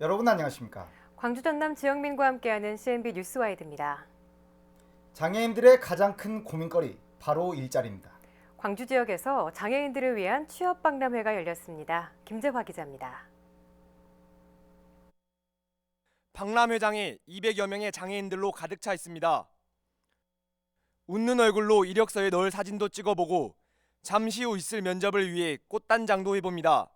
여러분 안녕하십니까? 광주 전남 지영민과 함께하는 CNB 뉴스와이드입니다. 장애인들의 가장 큰 고민거리 바로 일자리입니다. 광주 지역에서 장애인들을 위한 취업 박람회가 열렸습니다. 김재화 기자입니다. 박람회장에 200여 명의 장애인들로 가득 차 있습니다. 웃는 얼굴로 이력서에 넣을 사진도 찍어보고 잠시 후 있을 면접을 위해 꽃단장도 해봅니다.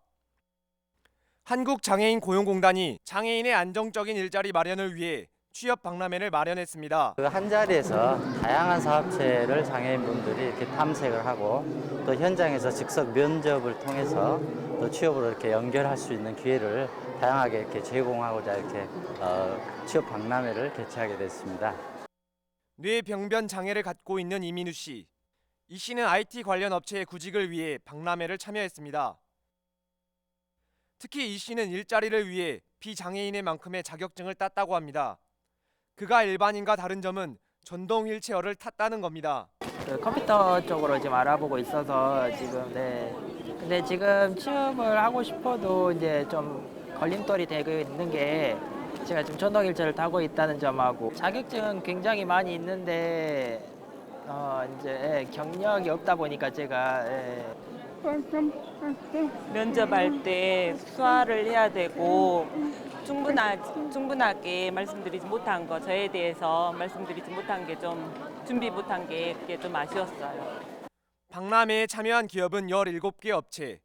한국장애인 고용공단이 장애인의 안정적인 일자리 마련을 위해 취업 박람회를 마련했습니다. 그 한 자리에서 다양한 사업체를 장애인분들이 이렇게 탐색을 하고 또 현장에서 즉석 면접을 통해서 또 취업으로 이렇게 연결할 수 있는 기회를 다양하게 이렇게 제공하고자 이렇게 어, 취업 박람회를 개최하게 됐습니다. 뇌병변 장애를 갖고 있는 이민우 씨. 이 씨는 IT 관련 업체의 구직을 위해 박람회를 참여했습니다. 특히 이 씨는 일자리를 위해 비장애인의 만큼의 자격증을 땄다고 합니다. 그가 일반인과 다른 점은 전동 휠체어를 탔다는 겁니다. 그 컴퓨터 쪽으로 지금 알아보고 있어서 지금 네. 근데 지금 취업을 하고 싶어도 이제 좀 걸림돌이 되고 있는 게 제가 지금 전동일체를 타고 있다는 점하고 자격증은 굉장히 많이 있는데 어 이제 예, 경력이 없다 보니까 제가 예. 면접할 때 수화를 해야 되고 충분하, 충분하게 말씀드리지 못한 거 저에 대해서 말씀드리지 못한 게 좀 준비 못한 게 그게 좀 아쉬웠어요. 박람회에 참여한 기업은 17개 업체.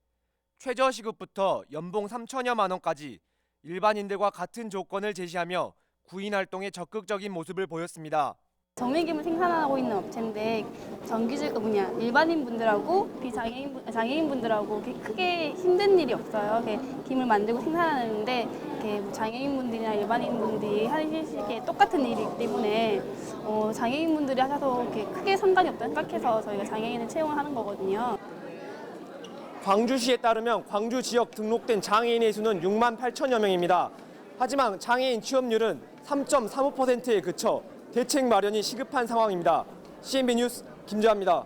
최저 시급부터 연봉 3천여만 원까지 일반인들과 같은 조건을 제시하며 구인 활동에 적극적인 모습을 보였습니다. 정밀김을 생산하고 있는 업체인데 정규직 그 뭐냐 일반인 분들하고 비장애인 분- 장애인 분들하고 크게 힘든 일이 없어요. 김을 만들고 생산하는데 이렇게 뭐 장애인 분들이나 일반인 분들이 하는 시기에 똑같은 일이기 때문에 어, 장애인 분들이 하셔도 이렇게 크게 상관이 없다 생각해서 저희가 장애인을 채용을 하는 거거든요. 광주시에 따르면 광주 지역 등록된 장애인의 수는 6만 8천여 명입니다. 하지만 장애인 취업률은 3.35%에 그쳐 대책 마련이 시급한 상황입니다. CNB 뉴스 김주아입니다.